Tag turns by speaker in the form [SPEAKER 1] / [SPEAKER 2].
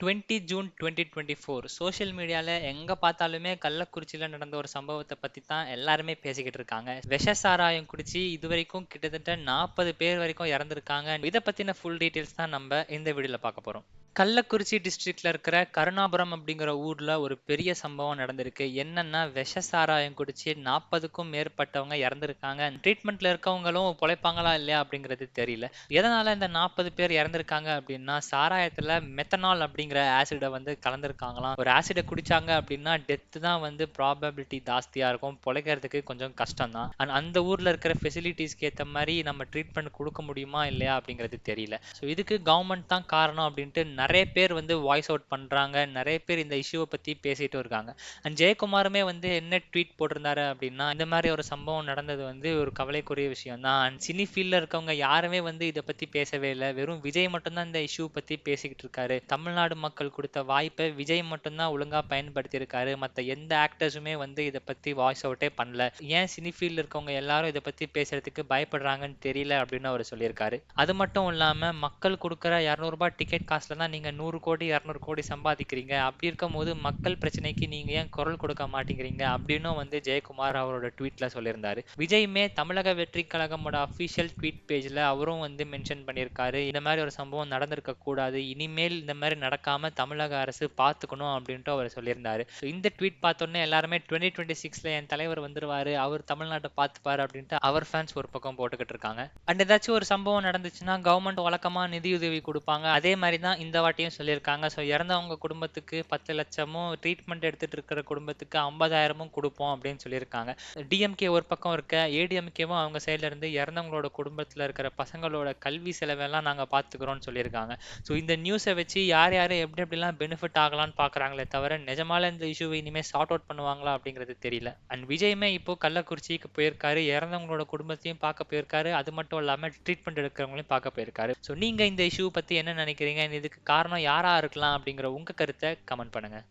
[SPEAKER 1] Twenty June twenty twenty four. Social மீடியாவில் எங்கே பார்த்தாலுமே கள்ளக்குறிச்சியில் நடந்த ஒரு சம்பவத்தை பற்றி தான் எல்லாருமே பேசிக்கிட்டு இருக்காங்க. விஷ சாராயம் குடிச்சு இது வரைக்கும் கிட்டத்தட்ட நாற்பது பேர் வரைக்கும் இறந்துருக்காங்க. இதை பற்றின ஃபுல் டீட்டெயில்ஸ் தான் நம்ம இந்த வீடியோவில் பார்க்க போகிறோம் கள்ளக்குறிச்சி டிஸ்ட்ரிக்ட்ல இருக்கிற கருணாபுரம் அப்படிங்கிற ஊர்ல ஒரு பெரிய சம்பவம் நடந்திருக்கு. என்னன்னா விஷ சாராயம் குடிச்சு நாற்பதுக்கும் மேற்பட்டவங்க இறந்துருக்காங்க. ட்ரீட்மெண்ட்ல இருக்கவங்களும் பொழைப்பாங்களா இல்லையா அப்படிங்கிறது தெரியல. எதனால இந்த நாற்பது பேர் இறந்துருக்காங்க அப்படின்னா சாராயத்துல மெத்தனால் அப்படிங்கிற ஆசிடை வந்து கலந்துருக்காங்களாம். ஒரு ஆசிடை குடிச்சாங்க அப்படின்னா டெத்து தான் வந்து ப்ராபபிலிட்டி ஜாஸ்தியா இருக்கும். பொழைக்கிறதுக்கு கொஞ்சம் கஷ்டம் தான் அண்ட் அந்த ஊர்ல இருக்கிற ஃபெசிலிட்டிஸ்க்கு ஏற்ற மாதிரி நம்ம ட்ரீட்மெண்ட் கொடுக்க முடியுமா இல்லையா அப்படிங்கிறது தெரியல. ஸோ இதுக்கு கவர்மெண்ட் தான் காரணம் அப்படின்ட்டு நிறைய பேர் வந்து வாய்ஸ் அவுட் பண்ணுறாங்க நிறைய பேர் இந்த இஷ்யூவை பற்றி பேசிகிட்டு இருக்காங்க. அண்ட் ஜெயக்குமாருமே வந்து என்ன ட்வீட் போட்டிருந்தாரு அப்படின்னா இந்த மாதிரி ஒரு சம்பவம் நடந்தது வந்து ஒரு கவலைக்குரிய விஷயம் தான் அண்ட் சினி ஃபீல்டில் இருக்கவங்க யாருமே வந்து இதை பற்றி பேசவே இல்லை. வெறும் விஜய் மட்டும்தான் இந்த இஷ்யூ பற்றி பேசிக்கிட்டு இருக்காரு. தமிழ்நாடு மக்கள் கொடுத்த வாய்ப்பை விஜய் மட்டும்தான் ஒழுங்காக பயன்படுத்தியிருக்காரு. மற்ற எந்த ஆக்டர்ஸுமே வந்து இதை பற்றி வாய்ஸ் அவுட்டே பண்ணல. ஏன் சினி ஃபீல்டில் இருக்கவங்க எல்லாரும் இதை பற்றி பேசுறதுக்கு பயப்படுறாங்கன்னு தெரியல அப்படின்னு அவர் சொல்லியிருக்காரு. அது மட்டும் இல்லாமல் மக்கள் கொடுக்குற இரநூறுபா டிக்கெட் காசில் தான் நீங்கள் நூறு கோடி இரநூறு கோடி சம்பாதிக்கிறீங்க. அப்படி இருக்கும் போது மக்கள் பிரச்சனைக்கு நீங்கள் ஏன் குரல் கொடுக்க மாட்டேங்கிறீங்க? அப்படின்னும் வந்து ஜெயக்குமார் அவரோட ட்வீட்டில் சொல்லியிருந்தாரு. விஜயுமே தமிழக வெற்றி கழகமோட அஃபிஷியல் ட்வீட் பேஜில் அவரும் வந்து மென்ஷன் பண்ணியிருக்காரு. இந்த மாதிரி ஒரு சம்பவம் நடந்திருக்க கூடாது. இனிமேல் இந்த மாதிரி நடக்காமல் தமிழக அரசு பார்த்துக்கணும் அப்படின்ட்டு அவர் சொல்லியிருந்தாரு. இந்த ட்வீட் பார்த்தோன்னே எல்லாருமே டுவெண்ட்டி டுவெண்ட்டி சிக்ஸில் என் தலைவர் வந்துருவாரு. அவர் தமிழ்நாட்டை பார்த்துப்பார் அப்படின்ட்டு அவர் ஃபேன்ஸ் ஒரு பக்கம் போட்டுக்கிட்டு இருக்காங்க. அண்ட் ஏதாச்சும் ஒரு சம்பவம் நடந்துச்சுன்னா கவர்மெண்ட் வழக்கமாக நிதியுதவி கொடுப்பாங்க. அதே மாதிரி தான் இந்த வாட்டியும் சொல்லியிருக்காங்க. ஸோ இறந்தவங்க குடும்பத்துக்கு பத்து லட்சமும் ட்ரீட்மெண்ட் எடுத்துட்டு இருக்கிற குடும்பத்துக்கு ஐம்பதாயிரமும் கொடுப்போம் அப்படின்னு சொல்லியிருக்காங்க. டிஎம்கே ஒரு பக்கம் இருக்க ஏடிஎம்கேவும் அவங்க சைட்லேருந்து இறந்தவங்களோட குடும்பத்தில் இருக்கிற பசங்களோட கல்வி செலவெல்லாம் நாங்கள் பார்த்துக்கிறோம்னு சொல்லியிருக்காங்க. ஸோ இந்த நியூஸை வச்சு யார் யார் எப்படி எப்படிலாம் பெனிஃபிட் ஆகலாம்னு பார்க்குறாங்களே தவிர நிஜமால இந்த இஷ்யூவை இனிமேல் சார்ட் அவுட் பண்ணுவாங்களா அப்படிங்கிறது தெரியல. அண்ட் விஜயுமே இப்போ கள்ளக்குறிச்சிக்கு போயிருக்காரு இறந்தவங்களோட குடும்பத்தையும் பார்க்க போயிருக்காரு. அது மட்டும் இல்லாமல் ட்ரீட்மெண்ட் எடுக்கிறவங்களையும் பார்க்க போயிருக்காரு. ஸோ நீங்கள் இந்த இஷ்யூ பற்றி என்ன நினைக்கிறீங்க? இதுக்கு காரணம் யாராக இருக்கலாம் அப்படிங்கிற உங்கள் கருத்தை கமெண்ட் பண்ணுங்கள்